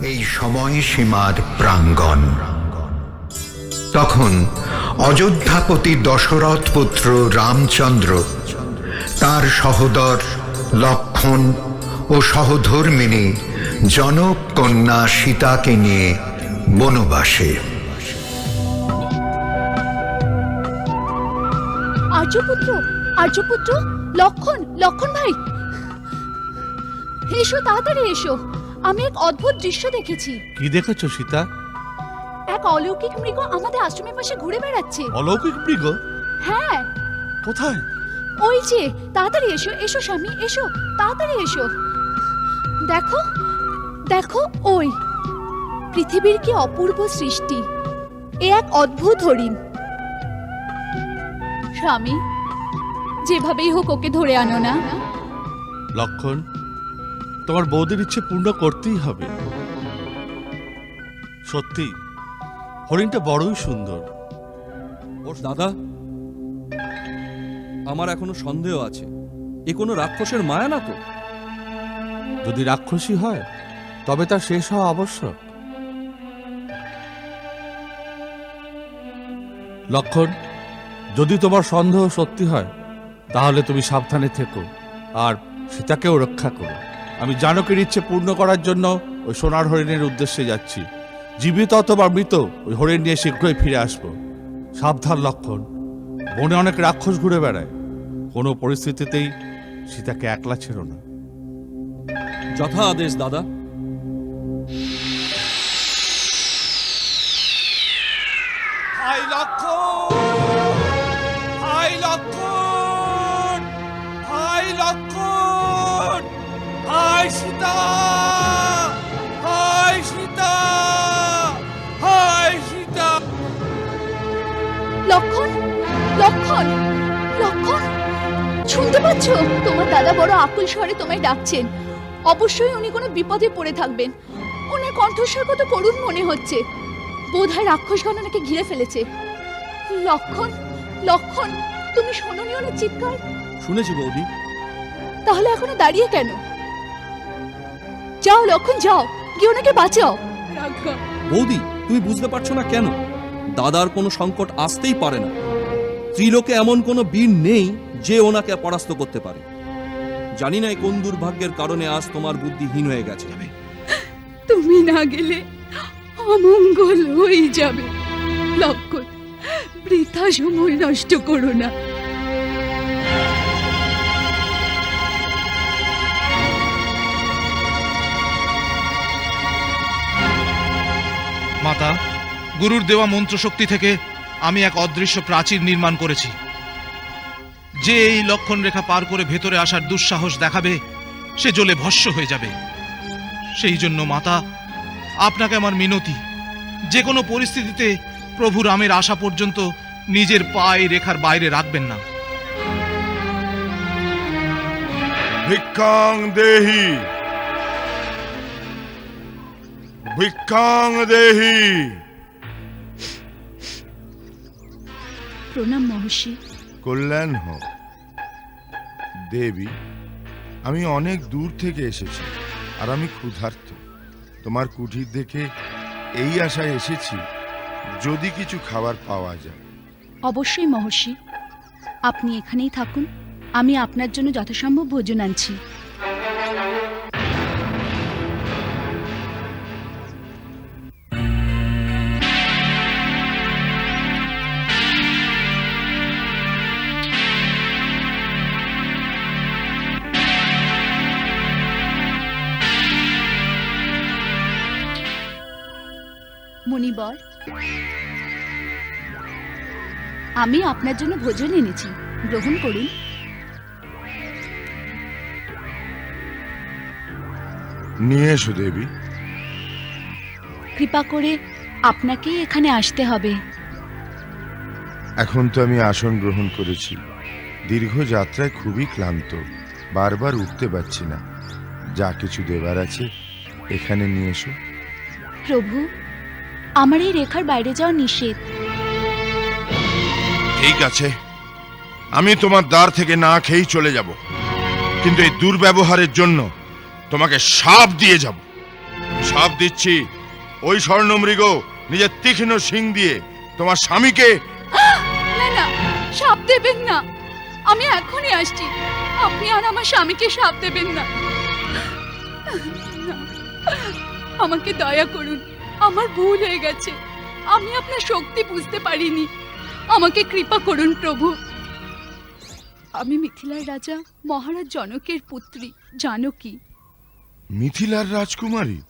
এই সময়সীমার প্রাঙ্গণ। তখন অযোধ্যাপতি দশরথ পুত্র রামচন্দ্র, তার সহোদর লক্ষণ ও সহধর্মিণী জনক কন্যা সীতাকে নিয়ে বনবাসে। আর্যপুত্র আর্যপুত্র, লক্ষণ লক্ষণ ভাই, এসো তাড়াতাড়ি এসো। আমি এক অদ্ভুত দৃশ্য দেখেছি। কি দেখেছ সীতা? এক অলৌকিক মৃগ আমাদের আশ্রমের পাশে ঘুরে বেড়াচ্ছে। অলৌকিক মৃগ? হ্যাঁ। কোথায়? ওই যে তাড়াতাড়ি এসো এসো স্বামী এসো তাড়াতাড়ি এসো। দেখো দেখো ওই। পৃথিবীর কি অপূর্ব সৃষ্টি। এ এক অদ্ভুত হরিণ। স্বামী যেভাবেই হোক ওকে ধরে আনো না। লক্ষণ তোমার বৌদির ইচ্ছে পূর্ণ করতেই হবে। সত্যি হরিণটা বড়ই সুন্দর। ওর দাদা আমার এখনও সন্দেহ আছে। এ কোনো রাক্ষসের মায়া না তো? যদি রাক্ষসী হয় তবে তা শেষ হওয়া আবশ্যক। লক্ষণ যদি তোমার সন্দেহ সত্যি হয় তাহলে তুমি সাবধানে থেকো আর সীতাকেও রক্ষা করো। আমি জানকের ইচ্ছে পূর্ণ করার জন্য ওই সোনার হরিণের উদ্দেশ্যে যাচ্ছি। জীবিত অথবা মৃত, ওই হরিণ নিয়ে শীঘ্রই ফিরে আসব। সাবধান, লক্ষণ। বনে অনেক রাক্ষস ঘুরে বেড়ায়। কোনো পরিস্থিতিতেই সীতাকে একলা ছিল না। যথা আদেশ, দাদা। হাই সীতা হাই সীতা হাই সীতা। লক্ষণ লক্ষণ লক্ষণ শুনতে পাচ্ছ? তোমার দাদা বড় আকুল স্বরে তোমায় ডাকছেন। অবশ্যই উনি কোনো বিপদে পড়ে থাকবেন। ওনার কণ্ঠস্বর কত করুণ মনে হচ্ছে। বোধহয় রাক্ষসগণ ওনাকে ঘিরে ফেলেছে। লক্ষণ লক্ষণ তুমি শোনোনি ওনার চিৎকার? শুনেছি বৌদি। তাহলে এখনও দাঁড়িয়ে কেন? যাও লক্ষণ যাও। গিয়ে ওনাকে বাঁচাও। বৌদি তুমি বুঝতে পারছ না কেন? দাদার কোনো সংকট আসতেই পারে না। ত্রিলোকে এমন কোনো বীর নেই যে ওনাকে পরাস্ত করতে পারে। জানি না কোন দুর্ভাগ্যের কারণে আজ তোমার বুদ্ধিহীন হয়ে গেছে। তুমি না গেলে অমঙ্গল হয়ে যাবে। লক্ষণ বৃথা সময় নষ্ট করো না। মাতা, গুরুর দেওয়া মন্ত্রশক্তি থেকে আমি এক অদৃশ্য প্রাচীর নির্মাণ করেছি। যে এই লক্ষণ রেখা পার করে ভেতরে আসার দুঃসাহস দেখাবে, সে জ্বলে ভস্য হয়ে যাবে। সেই জন্য মাতা, আপনাকে আমার মিনতি, যে কোনো পরিস্থিতিতে প্রভু রামের আসা পর্যন্ত নিজের পায়ে রেখার বাইরে রাখবেন না। ভিক্ষাং দেহি। ভিক্ষাং দেহি। প্রণাম মহর্ষি। কল্যাণ হোক। দেবী আমি অনেক দূর থেকে এসেছি আর আমি ক্ষুধার্ত। তোমার কুঠির দেখে এই আশায় এসেছি যদি কিছু খাবার পাওয়া যায়। অবশ্যই মহর্ষি। আপনি এখানেই থাকুন। আমি আপনার জন্য যথাসম্ভব ভোজন আনছি। মণিবর। আমি আপনার জন্য ভোজন এনেছি। গ্রহণ করুন। নিয়ে এসো দেবী। কৃপা করে আপনাকেই এখানে আসতে হবে। এখন তো আমি আসন গ্রহণ করেছি। দীর্ঘ যাত্রায় খুবই ক্লান্ত। বারবার উঠতে পারছি না। যা কিছু দেবার আছে এখানে নিয়ে এসো। প্রভু আমার এই রেখার বাইরে যাওয়া নিষেধ। ঠিক আছে। আমি তোমার দ্বার থেকে না খেয়েই চলে যাব। কিন্তু এই দুর্ব্যবহারের জন্য তোমাকে সাপ দিয়ে যাব। সাপ দিচ্ছি। ওই স্বর্ণমৃগ নিজের তীক্ষ্ণ শিং দিয়ে তোমার স্বামীকে না না সাপ দেবেন না। আমি এখনই আসছি। আপনি আর আমার স্বামীকে সাপ দেবেন না না। আমাকে দয়া করুন। আমার ভুল হয়ে গেছে। আমি আপনার শক্তি বুঝতে পারিনি। আমাকে কৃপা করুন, প্রভু। আমি মিথিলার রাজা মহারাজ জনকের পুত্রী জানকী মিথিলার রাজকুমারী?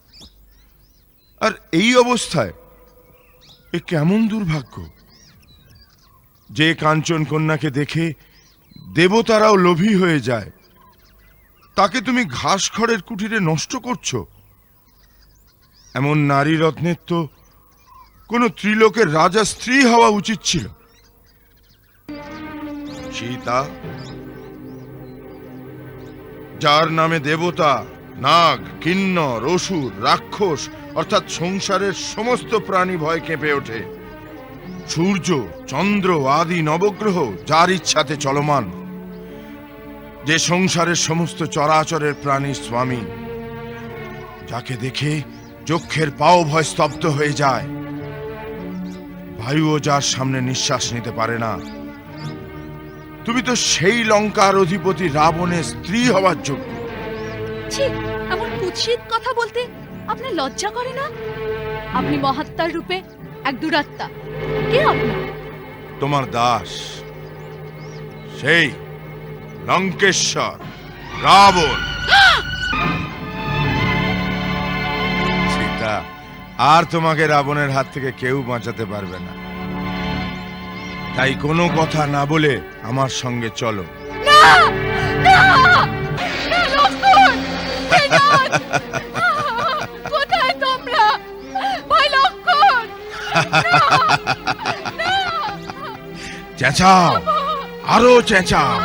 আর এই অবস্থায় এ কেমন দুর্ভাগ্য? যে কাঞ্চন কন্যাকে দেখে দেবতারাও লোভী হয়ে যায়, তাকে তুমি ঘাস খড়ের কুটিরে নষ্ট করছ? এমন নারী রত্নের তো কোনো ত্রিলোকের রাজা স্ত্রী হওয়া উচিত ছিল। সীতা, যার নামে দেবতা, নাগ কিন্নর অসুর রাক্ষস, অর্থাৎ সংসারের সমস্ত প্রাণী ভয় কেঁপে ওঠে। সূর্য, চন্দ্র, আদি, নবগ্রহ, যার ইচ্ছাতে চলমান। যে সংসারের সমস্ত চরাচরের প্রাণীর স্বামী, যাকে দেখে যক্ষের পাও ভয় স্তব্ধ হয়ে যায়। বায়ুও যার সামনে নিঃশ্বাস নিতে পারে না। তুমি তো সেই লঙ্কার অধিপতি রাবণের স্ত্রী হওয়ার যোগ্য। এমন কুৎসিত কথা বলতে আপনার লজ্জা করে না? আপনি মহাত্মার রূপে এক দুরাত্মা। কে আপনি? তোমার দাস সেই লঙ্কেশ্বর রাবণ। আর তোমাকে রাবণের হাত থেকে কেউ বাঁচাতে পারবে না। তাই কোনো কথা না বলে আমার সঙ্গে চলো। না! না! না! কোথায় তোমরা? ভাই লক্ষণ! চেঁচাও! আরও চেঁচাও!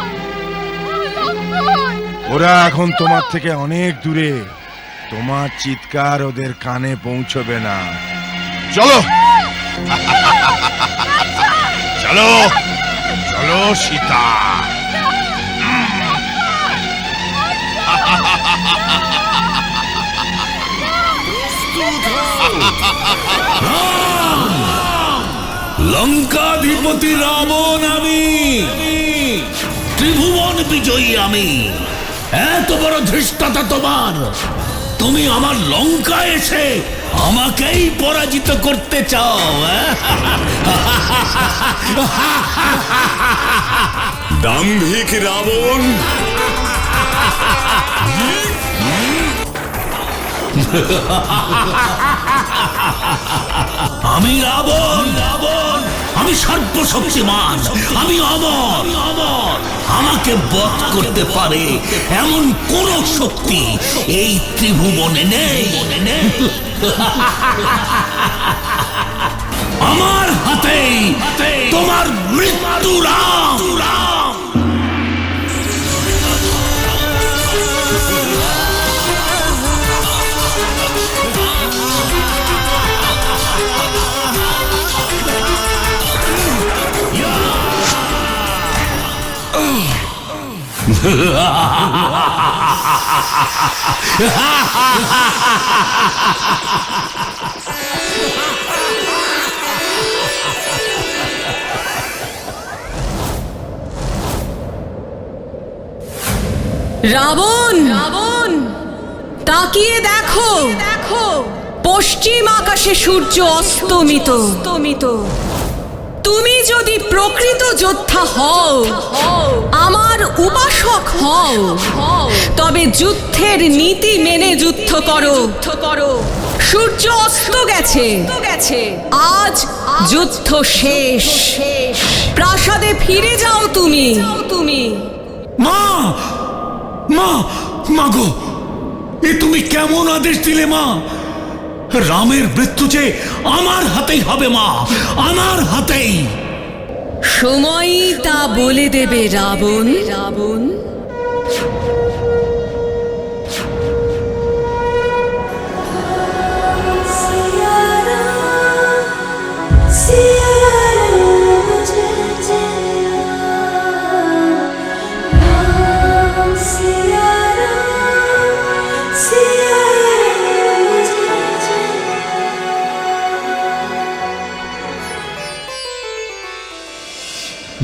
ওরা এখন তোমার থেকে অনেক দূরে। তোমার চিৎকার ওদের কানে পৌঁছবে না। চলো। চলো। চলো সীতা। লঙ্কাধিপতি রাবণ আমি। ত্রিভুবন বিজয়ী আমি। এত বড় ধৃষ্টতা তোমার। তুমি আমার লঙ্কা এসে আমাকেই পরাজিত করতে চাও হ্যাঁ? দাম্ভিক রাবণ আমি রাবণ রাবণ, আমি সর্বশক্তিমান, আমি অমর অমর। আমাকে বধ করতে পারে এমন কোন শক্তি এই ত্রিভুবনে নেই। আমার হাতেই তোমার মৃত্যু রাবণ! রাবণ! তাকিয়ে দেখো! দেখো! পশ্চিম আকাশে সূর্য অস্তমিত। অস্তমিত। তুমি যদি প্রকৃত যোদ্ধা হও, আমার উপাসক হও, তবে যুদ্ধের নীতি মেনে যুদ্ধ করো। করো সূর্য অস্ত গেছে গেছে আজ যুদ্ধ শেষ। শেষ প্রাসাদে ফিরে যাও তুমি তুমি। মা মা মা গো, এ তুমি কেমন আদেশ দিলে মা? রামের মৃত্যু যে আমার হাতেই হবে মা আমার হাতেই। সময়ই তা বলে দেবে রাবণ। রাবণ। Siya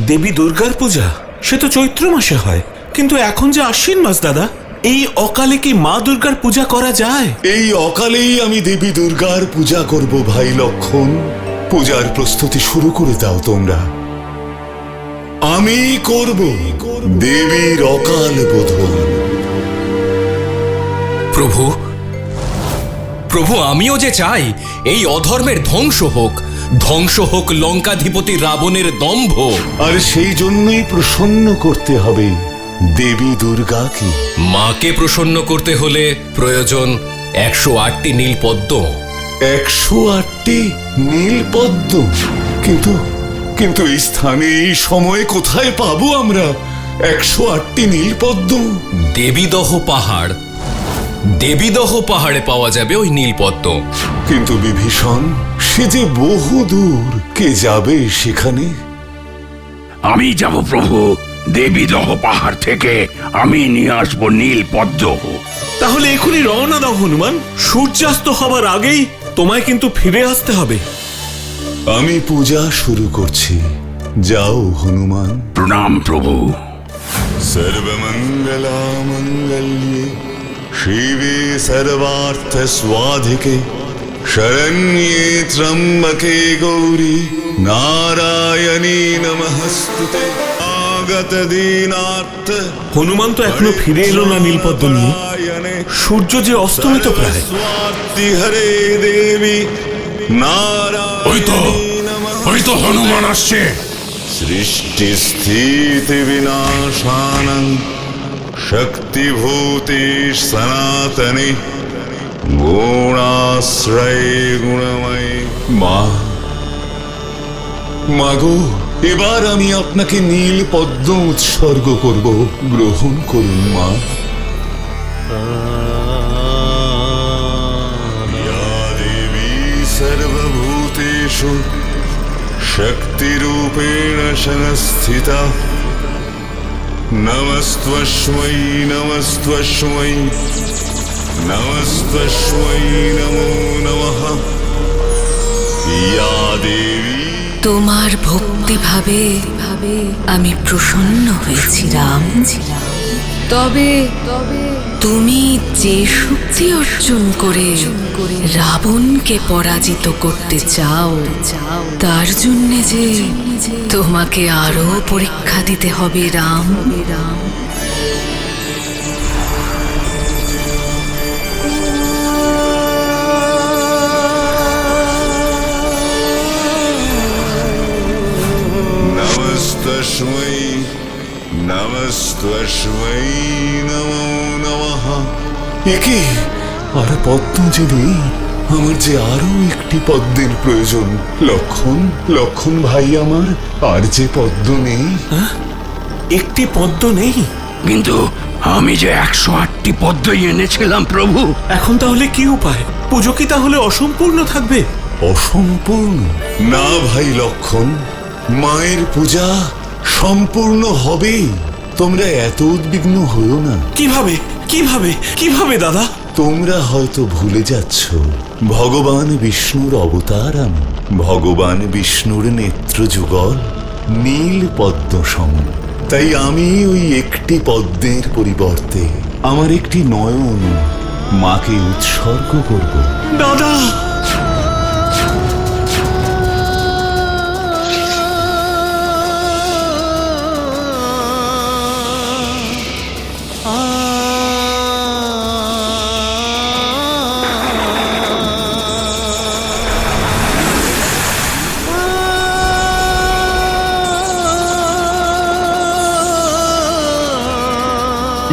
দেবী দুর্গার পূজা? সে তো চৈত্র মাসে হয়। কিন্তু এখন যে আশ্বিন মাস দাদা এই অকালে কি মা দুর্গার পূজা করা যায়? এই অকালেই আমি দেবী দুর্গার পূজা করব ভাই লক্ষণ। পূজার প্রস্তুতি শুরু করে দাও তোমরা। আমি করব দেবীর অকাল বোধন। প্রভু প্রভু আমিও যে চাই এই অধর্মের ধ্বংস হোক। ধ্বংস হোক লঙ্কাধিপতি রাবণের দম্ভ। আর সেই জন্যই প্রসন্ন করতে হবে দেবী দুর্গাকে। মাকে প্রসন্ন করতে হলে প্রয়োজন একশো আটটি নীল পদ্ম একশো আটটি নীল পদ্ম কিন্তু কিন্তু এই স্থানে এই সময়ে কোথায় পাবো আমরা? একশো আটটি নীল পদ্ম দেবীদহ পাহাড়। দেবীদহ পাহাড়ে পাওয়া যাবে ওই নীল পদ্ম কিন্তু বিভীষণ সে যে বহু দূর কে যাবে সেখানে? আমি যাব প্রভু দেবী দহ পাহাড় থেকে। আমি নিয়ে আসব নীল পদ্ম। তাহলে এখনই রওনা দাও হনুমান। সূর্যাস্ত হবার আগেই তোমায় কিন্তু ফিরে আসতে হবে। আমি পূজা শুরু করছি। যাও হনুমান। প্রণাম প্রভু। সর্বমঙ্গলা মঙ্গল্যে শিবে সর্বার্থ স্বাধিকে। शरण्ये त्र्यम्बके गौरी नारायणी नमस्तुते आगतदीनार्थ হনুমান তো এখনো ফিরে এলো না নীলপদ্ম নিয়ে সূর্য যে অস্তমিত প্রায় স্বার্থী হরে দেবী ওই তো নারায়ণী ওই তো হনুমান আসছে सृष्टिस्थितिविनाशानं शक्तिभूते सनातने গুণাশ্রয় গুণাময়। মা। মাগো, এবার আমি আপনাকে নীল পদ্ম উৎসর্গ করব। গ্রহণ করুন, মা। সর্বভূতেষু, শক্তিরূপেণ সংস্থিতা নমস্ত্বস্মৈ নমস্ত্বস্মৈ। তোমার ভক্তি ভাবে আমি প্রসন্ন হয়েছি রাম তবে তবে তুমি যে শক্তি অর্জন করে রাবণকে পরাজিত করতে চাও, তার জন্য যে তোমাকে আরও পরীক্ষা দিতে হবে রাম রাম। नमस्तस्मै नमस्तस्मै नमो नमः একে আর পদ্ম যে নেই আমার যে আরো একটি পদ্মের প্রয়োজন লক্ষণ লক্ষণ ভাই আমার আর যে পদ্ম নেই একটি পদ্ম নেই কিন্তু আমি যে একশো আটটি পদ্মই এনেছিলাম প্রভু এখন তাহলে কি উপায় পুজো কি তাহলে অসম্পূর্ণ থাকবে অসম্পূর্ণ না ভাই লক্ষণ মায়ের পূজা সম্পূর্ণ হবেই। তোমরা এত উদ্বিগ্ন হও না। কীভাবে? কীভাবে? কীভাবে দাদা? তোমরা হয়তো ভুলে যাচ্ছ ভগবান বিষ্ণুর অবতার আমি। ভগবান বিষ্ণুর নেত্র যুগল নীল পদ্ম সম। তাই আমি ওই একটি পদ্মের পরিবর্তে আমার একটি নয়ন মাকে উৎসর্গ করব। দাদা!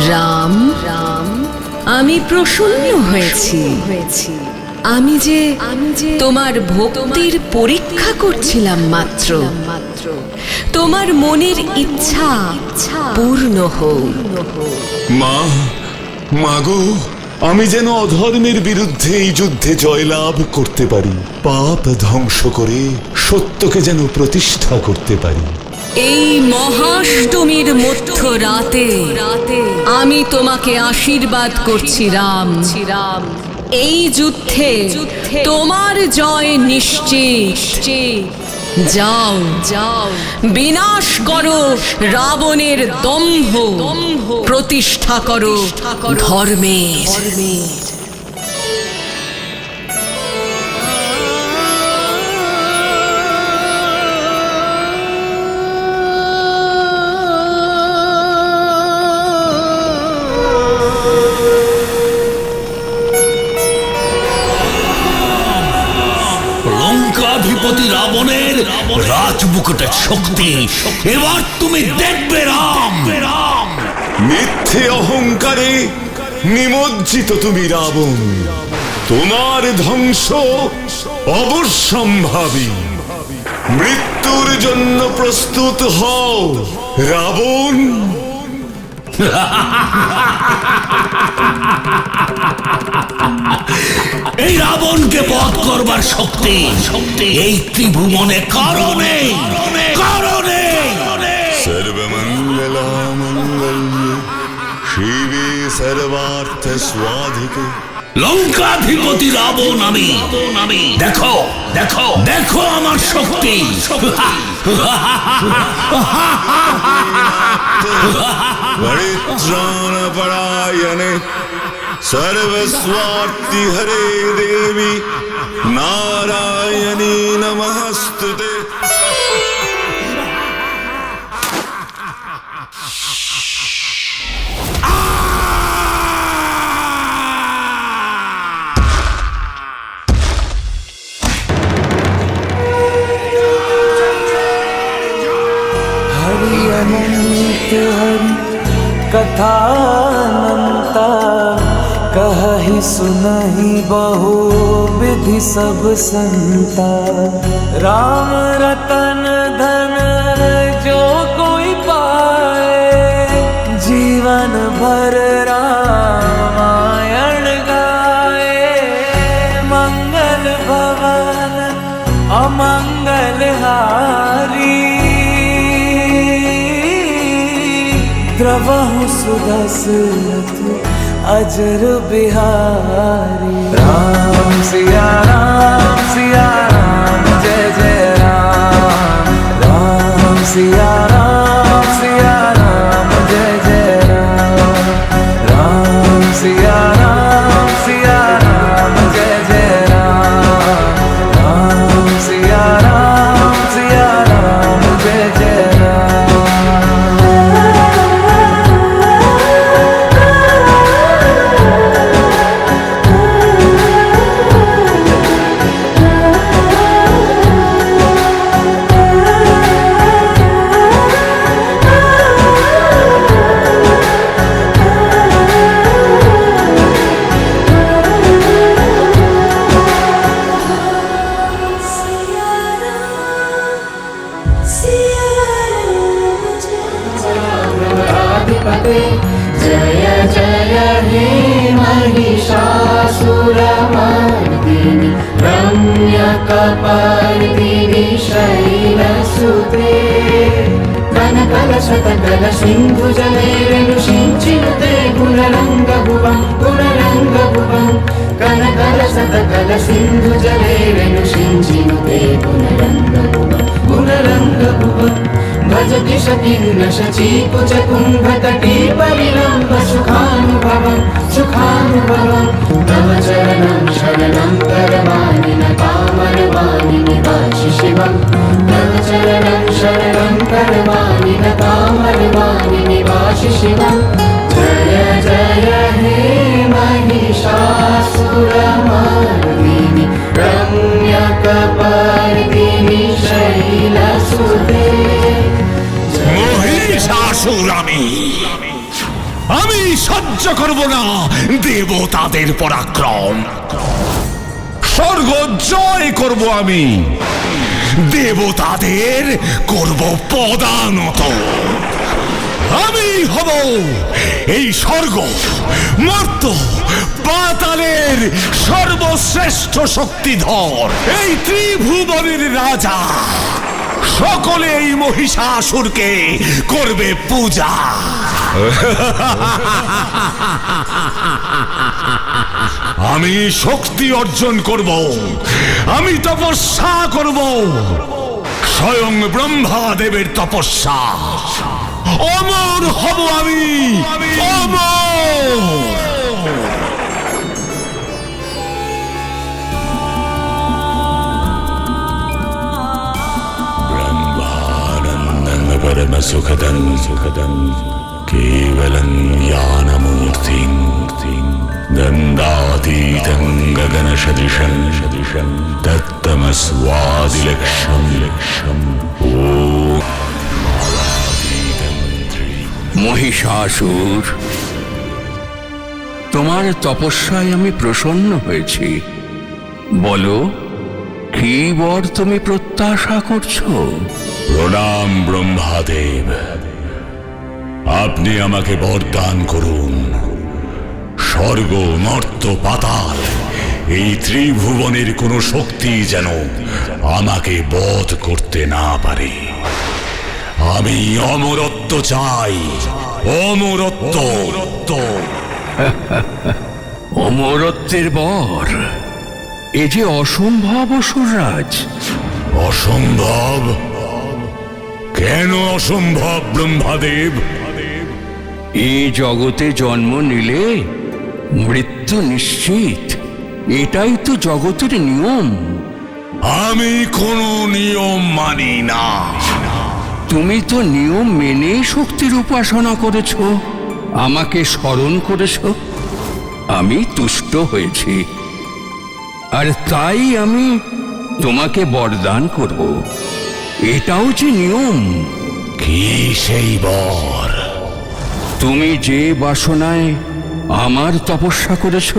রাম রাম আমি প্রসন্ন হয়েছি। হয়েছি আমি যে আমি যে তোমার ভক্তির পরীক্ষা করছিলাম মাত্র মাত্র। তোমার মনের ইচ্ছা পূর্ণ হোক। মা, মাগো, আমি যেন অধর্মের বিরুদ্ধে এই যুদ্ধে জয়লাভ করতে পারি। পাপ ধ্বংস করে সত্যকে যেন প্রতিষ্ঠা করতে পারি। এই মহাষ্টমীর মধ্য রাতে রাতে আমি তোমাকে আশীর্বাদ করছি রাম রাম। এই যুদ্ধে তোমার জয় নিশ্চিত। যাও যাও। বিনাশ করো, রাবণের দম্ভ। প্রতিষ্ঠা করো, ধর্মের। রাজমুকুটের শক্তি। এবার তুমি দেখবে রাম। রাম মিথ্যে অহংকারে নিমজ্জিত তুমি রাবণ। তোমার ধ্বংস অবশ্যম্ভাবী মৃত্যুর জন্য প্রস্তুত হও, রাবণ। এই রাবণকে বধ করবার শক্তি শক্তি। এই ত্রিভুবনে কারণে কারণে শিবে সর্বার্থ স্বাধিকে লঙ্কাধিপতি রাবণ আমি দেখো দেখো দেখো আমার শক্তি परित्राण परायणे सर्वस्वार्ति हरे देवी नारायणी नमस्तुते कथानंता कहि सुनहि बहु विधि सब संता। राम रतन धन जो कोई पाए, जीवन भर रामायण गाए। मंगल भवन, अमंगल हारी द्रवहु सुदशरथ अजर बिहारी राम सिया राम सिया राम जय जय राम राम सिया अधिपते जय जय हे महिषासुरमर्दिनि रम्यकपर्दिनि शैलसुते कनकलशतकल सिन्धुजलेरनुषिञ्चिनुते गुणरङ्गभुवं गुणरङ्गभुवं कनकलशतकल सिन्धुजलेरनुषिञ्चिनुते गुणरङ्गभुवं गुणरङ्गभुवम् भजति शकिन्न शचीकुचकुम्भतटी परिलम्ब सुखानुभवं सुखानुभवं तव चरणं शरणं करवाणि न कामरवाणि निवासि शिवं तव चरणं शरणं करवाणि न कामरवाणि निवासि शिवं जय जय हे महिषासुरमर्दिनि रम्यकपर्दिनि शैलसुते মহিষাসুর আমি আমি সহ্য করব না দেবতাদের পরাক্রম স্বর্গ জয় করব আমি দেবতাদের করব পদানত। আমি হব এই স্বর্গ, মর্ত, পাতালের সর্বশ্রেষ্ঠ শক্তিধর। এই ত্রিভুবনের রাজা সকলে এই মহিষাসুরকে করবে পূজা। আমি শক্তি অর্জন করব আমি তপস্যা করব স্বয়ং ব্রহ্মাদেবের তপস্যা অমর হব আমি অমর ब्रह्मानन्दं परमसुखदं सुखदं केवलं ज्ञानमूर्तिं ദന്താതീതം ഗഗനസദിശം സദിശം തത്തമസ്വാദിലക്ഷം ലക്ഷം ഓ মহিষাসুর তোমার তপস্যায় আমি প্রসন্ন হয়েছি। বলো কি বর তুমি প্রত্যাশা করছ? প্রণাম ব্রহ্মাদেব। আপনি আমাকে বরদান করুন। স্বর্গ মর্ত পাতাল। এই ত্রিভুবনের কোনো শক্তি যেন আমাকে বধ করতে না পারে। আমি অমরত্ব চাই অমরত্ব। অমরত্বের বর এ যে অসম্ভব অসুররাজ অসম্ভব? কেন অসম্ভব ব্রহ্মাদেব? এই জগতে জন্ম নিলে মৃত্যু নিশ্চিত। এটাই তো জগতের নিয়ম। আমি কোনো নিয়ম মানি না। তুমি তো নিয়ম মেনে শক্তির উপাসনা করেছ। আমাকে স্মরণ করেছ। আমি তুষ্ট হয়েছি। আর তাই আমি তোমাকে বরদান করব। এটাও যে নিয়ম। কি সেই বর? তুমি যে বাসনায় আমার তপস্যা করেছ?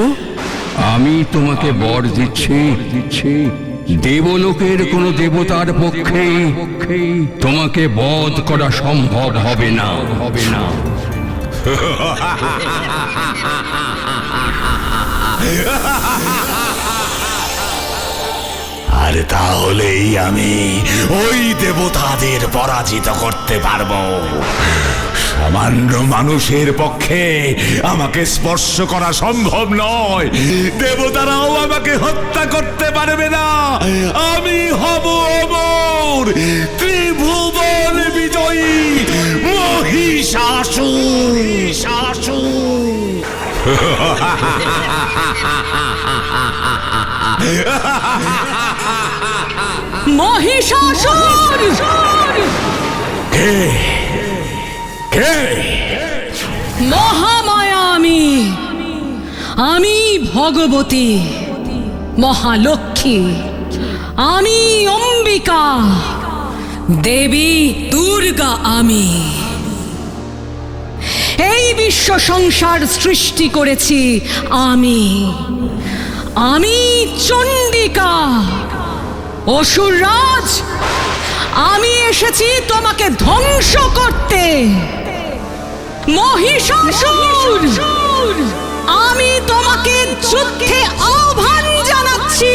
আমি তোমাকে বর দিচ্ছি। দিচ্ছি দেবলোকের কোনো দেবতার পক্ষে তোমাকে বধ করা সম্ভব হবে না হবে না। আর তাহলেই আমি ওই দেবতাদের পরাজিত করতে পারব। সামান্য মানুষের পক্ষে আমাকে স্পর্শ করা সম্ভব নয়। দেবতারাও আমাকে হত্যা করতে পারবে না। আমি হব অমর ত্রিভুবন বিজয়ী মহিষাসুর। শাসুর মহিষাসুর! কে কে? মহামায়া আমি আমি ভগবতী, মহালক্ষ্মী। আমি অম্বিকা, দেবী দুর্গা আমি। এই বিশ্ব সংসার সৃষ্টি করেছি আমি। আমি চণ্ডিকা, অসুররাজ। আমি এসেছি তোমাকে ধ্বংস করতে। মহিষাসুর! আমি তোমাকে যুদ্ধে আহ্বান জানাচ্ছি।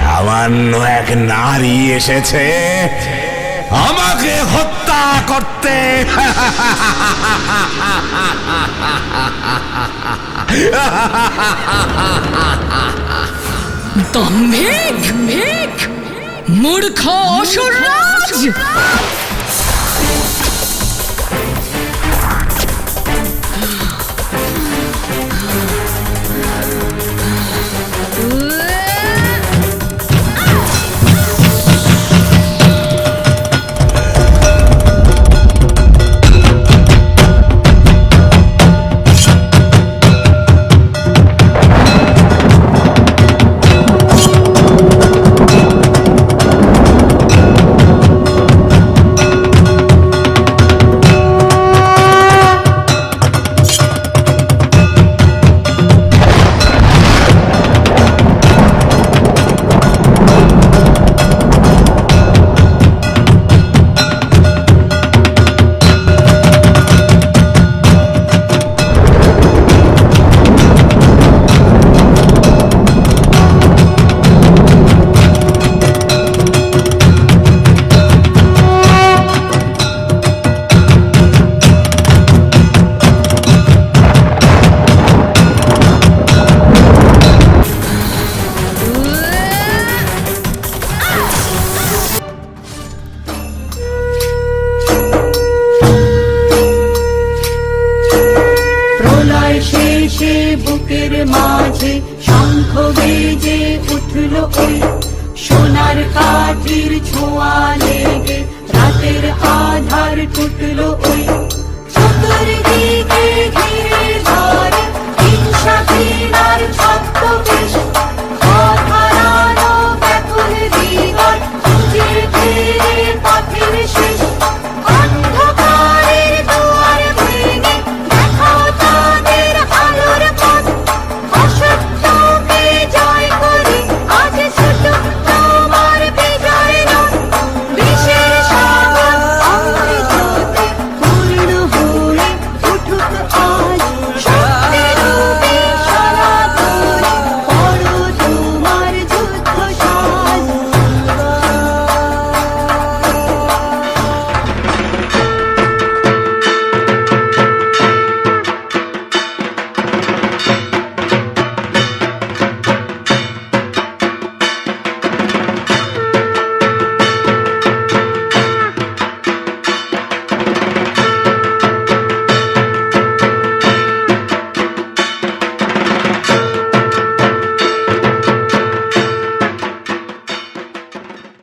সামান্য এক নারী এসেছে। আমাকে হত্যা করতে। দম্ভিক মূর্খ অসুর অসুররাজ